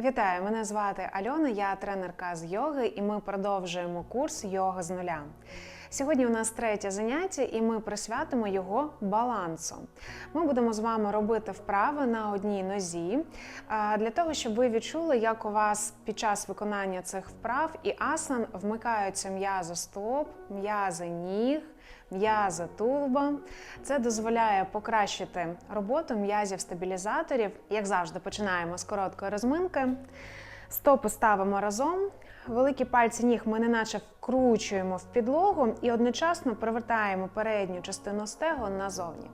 Вітаю, мене звати Альона, я тренерка з йоги, і ми продовжуємо курс йога з нуля. Сьогодні у нас третє заняття, і ми присвятимо його балансу. Ми будемо з вами робити вправи на одній нозі для того, щоб ви відчули, як у вас під час виконання цих вправ і асан вмикаються м'язи стоп, м'язи ніг, м'язи тулуба. Це дозволяє покращити роботу м'язів стабілізаторів. Як завжди, починаємо з короткої розминки. Стопи ставимо разом. Великі пальці ніг ми неначе вкручуємо в підлогу і одночасно привертаємо передню частину стегон назовні.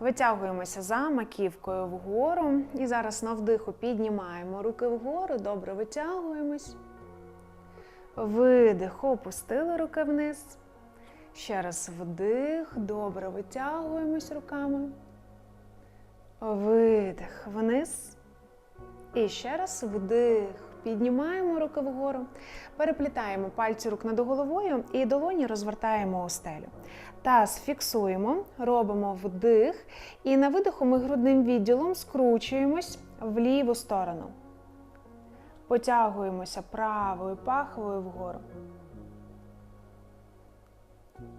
Витягуємося за маківкою вгору. І зараз на вдиху піднімаємо руки вгору. Добре витягуємось. Видих, опустили руки вниз. Ще раз вдих, добре витягуємось руками. Видих вниз. І ще раз вдих. Піднімаємо руки вгору, переплітаємо пальці рук над головою і долоні розвертаємо у стелю. Таз фіксуємо, робимо вдих, і на видиху ми грудним відділом скручуємось в ліву сторону. Потягуємося правою пахвою вгору.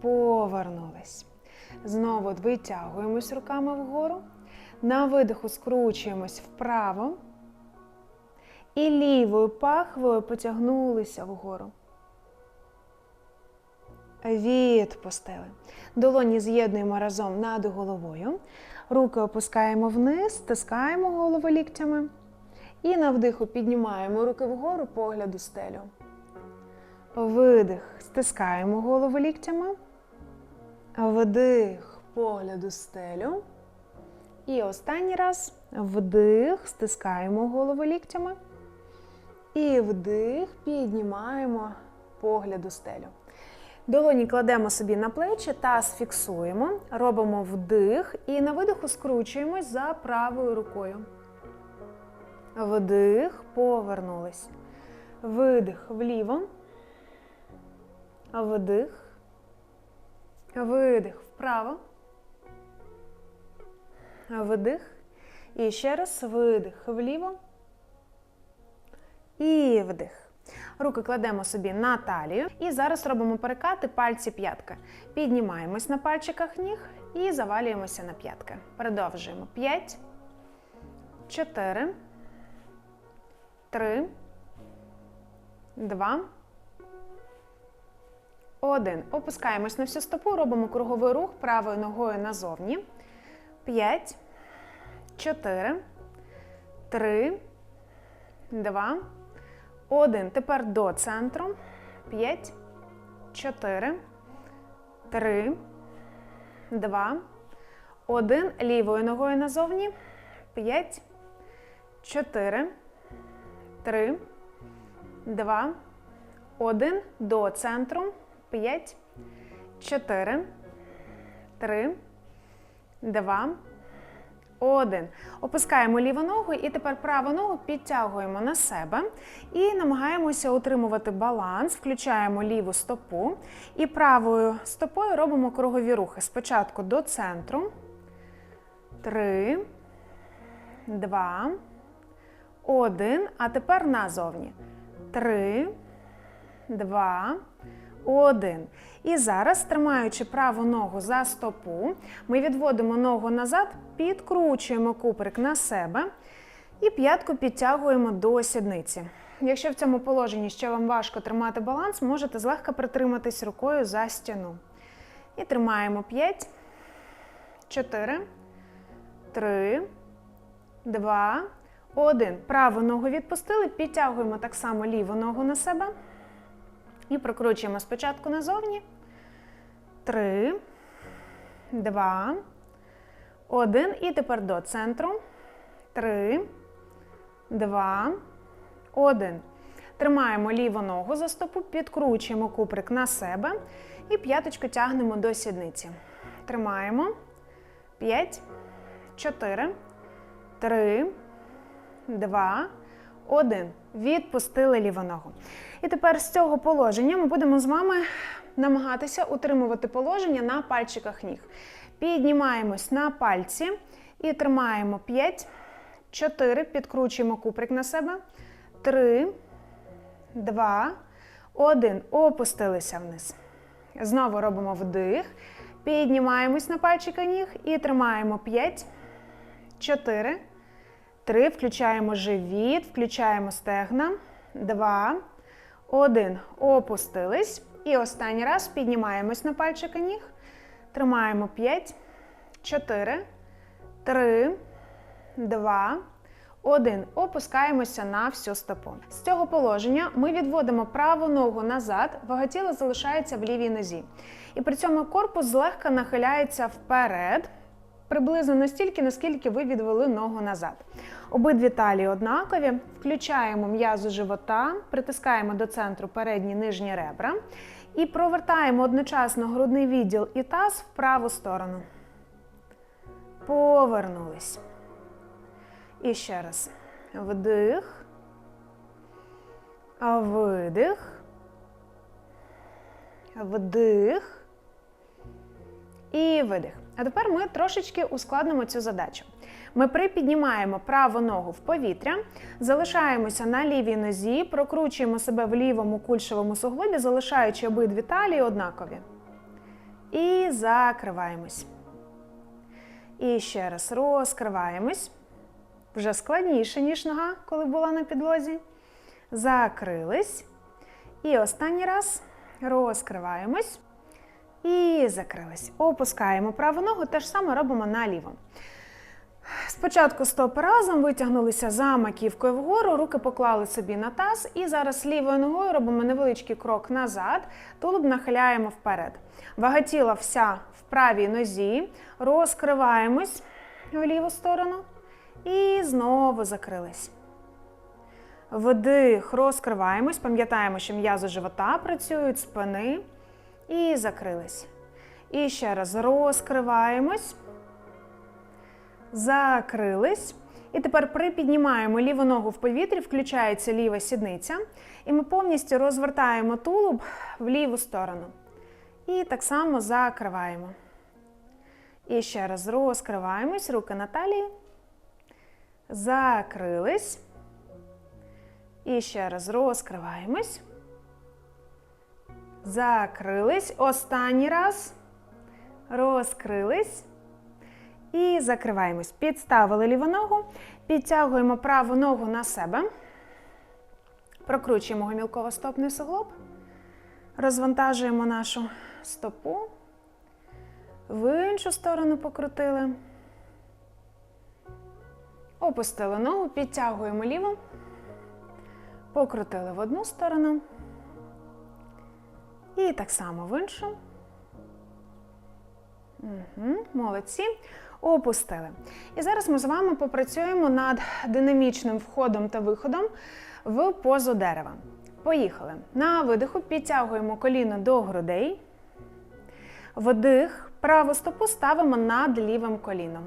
Повернулись. Знову витягуємось руками вгору. На видиху скручуємось вправо. І лівою пахвою потягнулися вгору. Відпустили. Долоні з'єднуємо разом над головою. Руки опускаємо вниз, стискаємо голову ліктями. І на вдиху піднімаємо руки вгору, погляд у стелю. Видих, стискаємо голову ліктями. Вдих, погляд у стелю. І останній раз вдих, стискаємо голову ліктями. І вдих, піднімаємо погляд у стелю. Долоні кладемо собі на плечі, таз фіксуємо, робимо вдих і на видиху скручуємось за правою рукою. Вдих, повернулись. Видих вліво. Вдих. Видих вправо. Вдих. І ще раз видих вліво. І вдих. Руки кладемо собі на талію. І зараз робимо перекати пальці п'ятки. Піднімаємось на пальчиках ніг і завалюємося на п'ятки. Продовжуємо. 5, 4, 3, 2, 1. Опускаємось на всю стопу, робимо круговий рух правою ногою назовні. 5, 4, 3, 2, 1. Тепер до центру. 5, 4, 3, 2, 1. Лівою ногою назовні. 5, 4, 3, 2, 1. До центру. 5, 4, 3, 2, 1. Опускаємо ліву ногу і тепер праву ногу підтягуємо на себе і намагаємося утримувати баланс, включаємо ліву стопу і правою стопою робимо кругові рухи. Спочатку до центру. 3, 2, 1. А тепер назовні. 3, 2, 1. І зараз, тримаючи праву ногу за стопу, ми відводимо ногу назад, підкручуємо куприк на себе і п'ятку підтягуємо до сідниці. Якщо в цьому положенні ще вам важко тримати баланс, можете злегка притриматись рукою за стіну. І тримаємо 5, 4, 3, 2, 1. Праву ногу відпустили, підтягуємо так само ліву ногу на себе. І прокручуємо спочатку назовні. Три, два, один. І тепер до центру. Три, два, один. Тримаємо ліву ногу за стопу, підкручуємо куприк на себе і п'яточку тягнемо до сідниці. Тримаємо. П'ять, чотири, три, два, один. Відпустили ліву ногу. І тепер з цього положення ми будемо з вами намагатися утримувати положення на пальчиках ніг. Піднімаємось на пальці і тримаємо 5, 4, підкручуємо куприк на себе. три, два, один. Опустилися вниз. Знову робимо вдих. Піднімаємось на пальчики ніг і тримаємо 5, 4, 3. Включаємо живіт, включаємо стегна. 2, 1. Опустились. І останній раз піднімаємось на пальчики ніг. Тримаємо 5, 4, 3, 2, 1. Опускаємося на всю стопу. З цього положення ми відводимо праву ногу назад, вага тіла залишається в лівій нозі. І при цьому корпус злегка нахиляється вперед, приблизно настільки, наскільки ви відвели ногу назад. Обидві талії однакові. Включаємо м'язу живота, притискаємо до центру передні нижні ребра і провертаємо одночасно грудний відділ і таз в праву сторону. Повернулись. І ще раз. Вдих. Видих. Вдих. І видих. А тепер ми трошечки ускладнимо цю задачу. Ми припіднімаємо праву ногу в повітря, залишаємося на лівій нозі, прокручуємо себе в лівому кульшовому суглобі, залишаючи обидві талії однакові. І закриваємось. І ще раз розкриваємось. Вже складніше, ніж нога, коли була на підлозі. Закрились. І останній раз розкриваємось. І закрились. Опускаємо праву ногу, те ж саме робимо на ліву. Спочатку стопи разом, витягнулися за маківкою вгору, руки поклали собі на таз. І зараз лівою ногою робимо невеличкий крок назад, тулуб нахиляємо вперед. Вага тіла вся в правій нозі. Розкриваємось в ліву сторону. І знову закрились. Вдих, розкриваємось, пам'ятаємо, що м'язи живота працюють, спини. І закрились. І ще раз розкриваємось. Закрились. І тепер припіднімаємо ліву ногу в повітрі, включається ліва сідниця. І ми повністю розвертаємо тулуб в ліву сторону. І так само закриваємо. І ще раз розкриваємось, руки на талії. Закрились. І ще раз розкриваємось. Закрились. Останній раз. Розкрились. І закриваємось. Підставили ліву ногу. Підтягуємо праву ногу на себе. Прокручуємо гомілково-стопний суглоб. Розвантажуємо нашу стопу. В іншу сторону покрутили. Опустили ногу, підтягуємо ліву. Покрутили в одну сторону. І так само в іншу. Угу, Молодці. Опустили. І зараз ми з вами попрацюємо над динамічним входом та виходом в позу дерева. Поїхали. На видиху підтягуємо коліно до грудей. Вдих. Праву стопу ставимо над лівим коліном.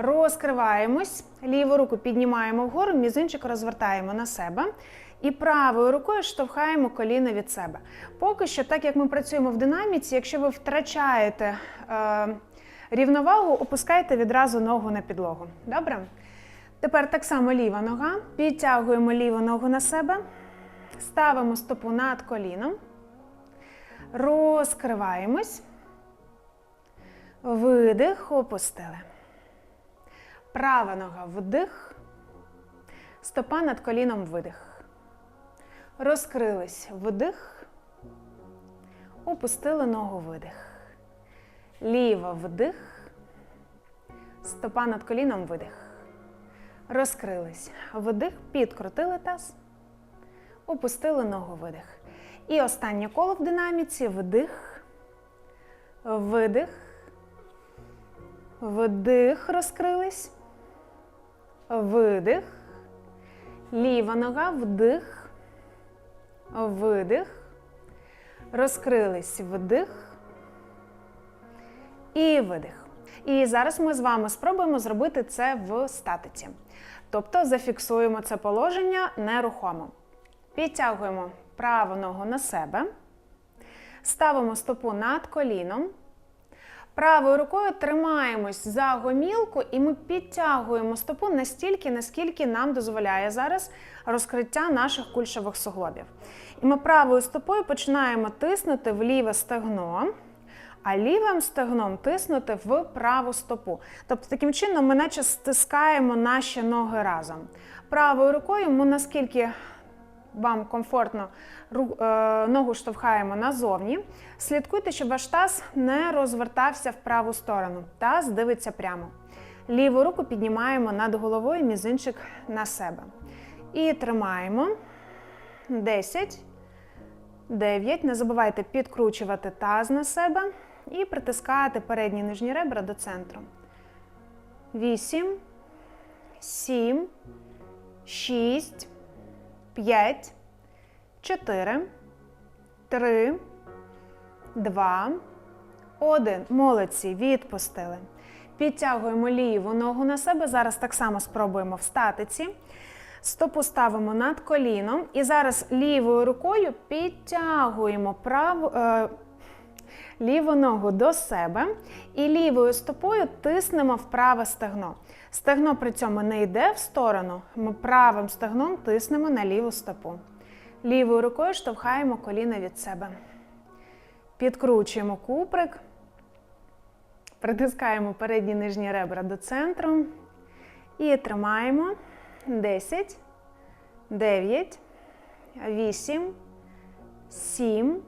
Розкриваємось. Ліву руку піднімаємо вгору, мізинчик розвертаємо на себе. І правою рукою штовхаємо коліно від себе. Поки що, так як ми працюємо в динаміці, якщо ви втрачаєте е, рівновагу, опускайте відразу ногу на підлогу. Добре? Тепер так само ліва нога. Підтягуємо ліву ногу на себе, ставимо стопу над коліном, розкриваємось, видих, опустили. Права нога вдих, стопа над коліном видих. Розкрились вдих, опустили ногу видих. Ліва вдих, стопа над коліном видих. Розкрились. Вдих, підкрутили таз, опустили ногу видих. І останнє коло в динаміці вдих, видих, вдих, розкрились, видих, ліва нога, вдих, видих, розкрились, вдих і видих. І зараз ми з вами спробуємо зробити це в статиці. Тобто зафіксуємо це положення нерухомо. Підтягуємо праву ногу на себе, ставимо стопу над коліном, Правою рукою тримаємось за гомілку і ми підтягуємо стопу настільки, наскільки нам дозволяє зараз розкриття наших кульшових суглобів. І ми правою стопою починаємо тиснути в ліве стегно, а лівим стегном тиснути в праву стопу. Тобто, таким чином ми наче стискаємо наші ноги разом. Правою рукою ми наскільки вам комфортно е, ногу штовхаємо назовні. Слідкуйте, щоб ваш таз не розвертався в праву сторону. Таз дивиться прямо. Ліву руку піднімаємо над головою, мізинчик на себе. І тримаємо. 10, 9. Не забувайте підкручувати таз на себе і притискати передні нижні ребра до центру. 8, 7, 6, 5, 4, 3, 2, 1. Молодці. Відпустили. Підтягуємо ліву ногу на себе. Зараз так само спробуємо в статиці. Стопу ставимо над коліном. І зараз лівою рукою підтягуємо праву, е, ліву ногу до себе. І лівою стопою тиснемо в праве стегно. Стегно при цьому не йде в сторону. Ми правим стегном тиснемо на ліву стопу. Лівою рукою штовхаємо коліна від себе. Підкручуємо куприк. Притискаємо передні нижні ребра до центру. І тримаємо. 10, 9, 8, 7,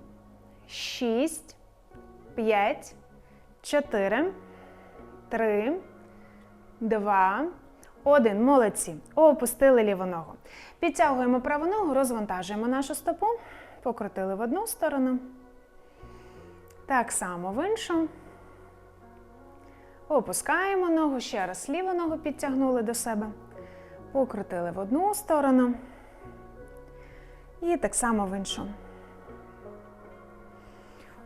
6, 5, 4, 3, 2, 1. Молодці. Опустили ліву ногу. Підтягуємо праву ногу, розвантажуємо нашу стопу. Покрутили в одну сторону. Так само в іншу. Опускаємо ногу, ще раз ліву ногу підтягнули до себе. Покрутили в одну сторону. І так само в іншу.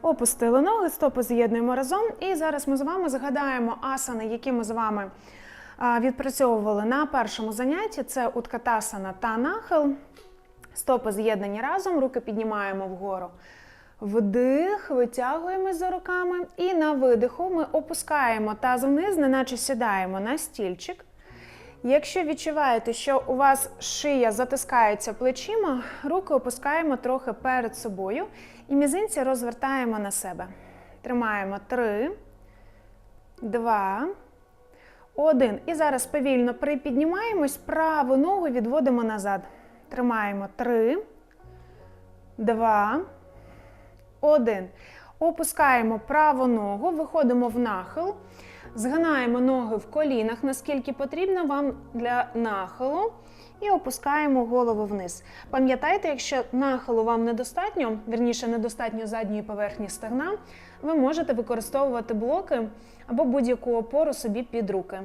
Опустили ноги, стопи з'єднуємо разом. І зараз ми з вами згадаємо асани, які ми з вами відпрацьовували на першому занятті. Це уткатасана та нахил. Стопи з'єднані разом, руки піднімаємо вгору. Вдих, витягуємось за руками. І на видиху ми опускаємо таз вниз, неначе сідаємо на стільчик. Якщо відчуваєте, що у вас шия затискається плечима, руки опускаємо трохи перед собою і мізинці розвертаємо на себе. Тримаємо 3, 2, 1. І зараз повільно припіднімаємось, праву ногу відводимо назад. Тримаємо 3, 2, 1. Опускаємо праву ногу, виходимо в нахил. Згинаємо ноги в колінах, наскільки потрібно вам для нахилу, і опускаємо голову вниз. Пам'ятайте, якщо нахилу вам недостатньо, вірніше, недостатньо задньої поверхні стегна, ви можете використовувати блоки або будь-яку опору собі під руки.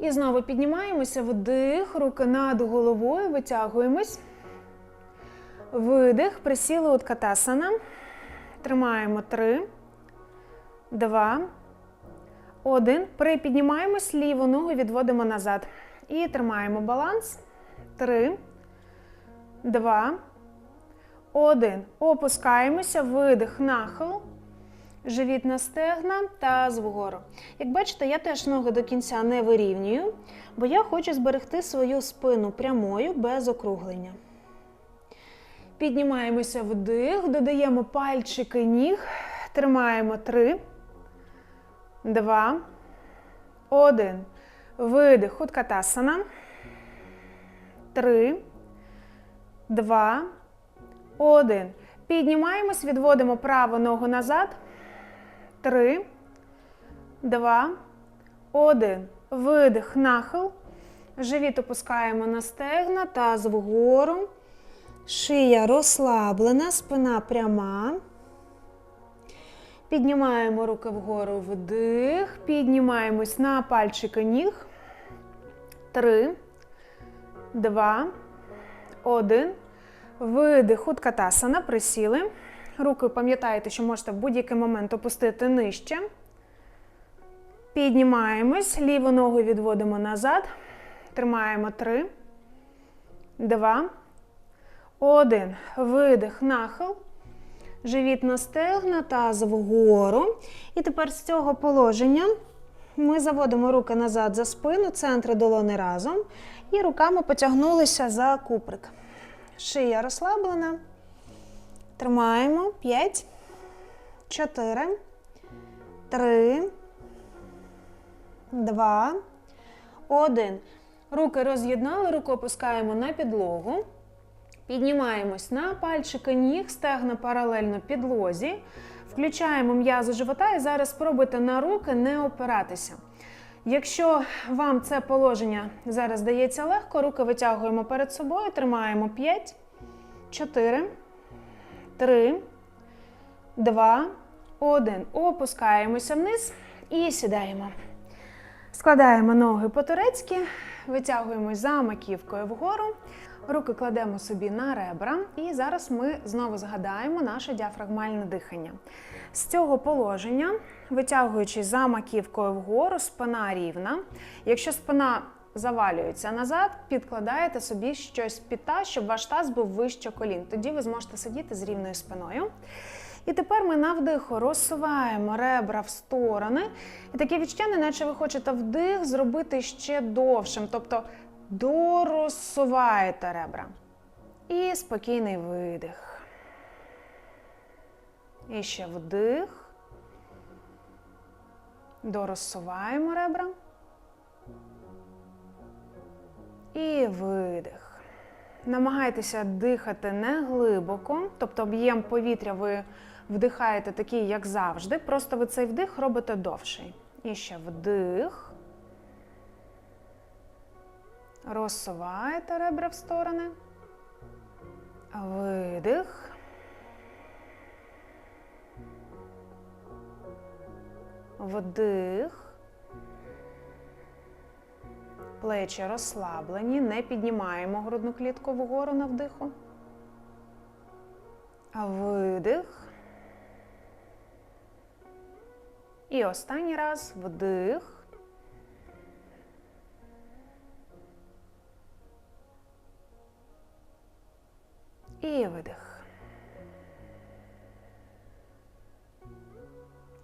І знову піднімаємося, вдих, руки над головою, витягуємось. Видих, присіли от катасана. Тримаємо 3, 2, 1. Припіднімаємось, ліву ногу відводимо назад. І тримаємо баланс. 3, 2, 1. Опускаємося, видих, нахил. Живіт на стегна, таз вгору. Як бачите, я теж ноги до кінця не вирівнюю, бо я хочу зберегти свою спину прямою без округлення. Піднімаємося вдих, додаємо пальчики ніг, тримаємо 3, 2, 1. Видих, уткатасана. 3, 2, 1. Піднімаємось, відводимо праву ногу назад. 3, 2, 1. Видих, нахил. Живіт опускаємо на стегна, таз вгору. Шия розслаблена, спина пряма. Піднімаємо руки вгору вдих. Піднімаємось на пальчики ніг. Три, два, один. Видих, уткатасана, присіли. Руки пам'ятаєте, що можете в будь-який момент опустити нижче. Піднімаємось, ліву ногу відводимо назад. Тримаємо три, два, один. Видих, нахил. Живіт на стегна, таз вгору. І тепер з цього положення ми заводимо руки назад за спину, центри долони разом. І руками потягнулися за куприк. Шия розслаблена. Тримаємо. 5, 4, 3, 2, 1. Руки роз'єднали, руку опускаємо на підлогу. Піднімаємось на пальчики ніг, стегна паралельно підлозі. Включаємо м'язи живота і зараз спробуйте на руки не опиратися. Якщо вам це положення зараз дається легко, руки витягуємо перед собою, тримаємо 5, 4, 3, 2, 1. Опускаємося вниз і сідаємо. Складаємо ноги по-турецьки, витягуємось за маківкою вгору. Руки кладемо собі на ребра, і зараз ми знову згадаємо наше діафрагмальне дихання. З цього положення, витягуючись за маківкою вгору, спина рівна. Якщо спина завалюється назад, підкладаєте собі щось під таз, щоб ваш таз був вище колін. Тоді ви зможете сидіти з рівною спиною. І тепер ми на вдиху розсуваємо ребра в сторони. І таке відчуття, наче ви хочете вдих зробити ще довшим. Тобто дорозсуваєте ребра. І спокійний видих. І ще вдих. Дорозсуваємо ребра. І видих. Намагайтеся дихати не глибоко, тобто об'єм повітря ви вдихаєте такий, як завжди. Просто ви цей вдих робите довший. І ще вдих. Розсуваєте ребра в сторони. Видих. Вдих. Плечі розслаблені, не піднімаємо грудну клітку вгору на вдиху. Видих. І останній раз вдих. І видих.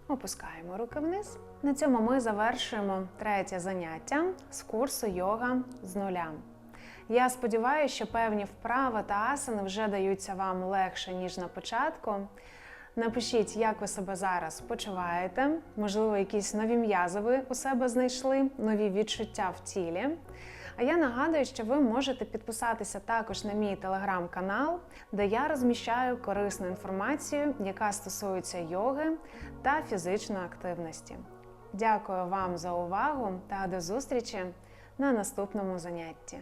Опускаємо руки вниз. На цьому ми завершуємо третє заняття з курсу йога з нуля. Я сподіваюся, що певні вправи та асани вже даються вам легше, ніж на початку. Напишіть, як ви себе зараз почуваєте. Можливо, якісь нові м'язи у себе знайшли, нові відчуття в тілі. А я нагадую, що ви можете підписатися також на мій телеграм-канал, де я розміщаю корисну інформацію, яка стосується йоги та фізичної активності. Дякую вам за увагу та до зустрічі на наступному занятті.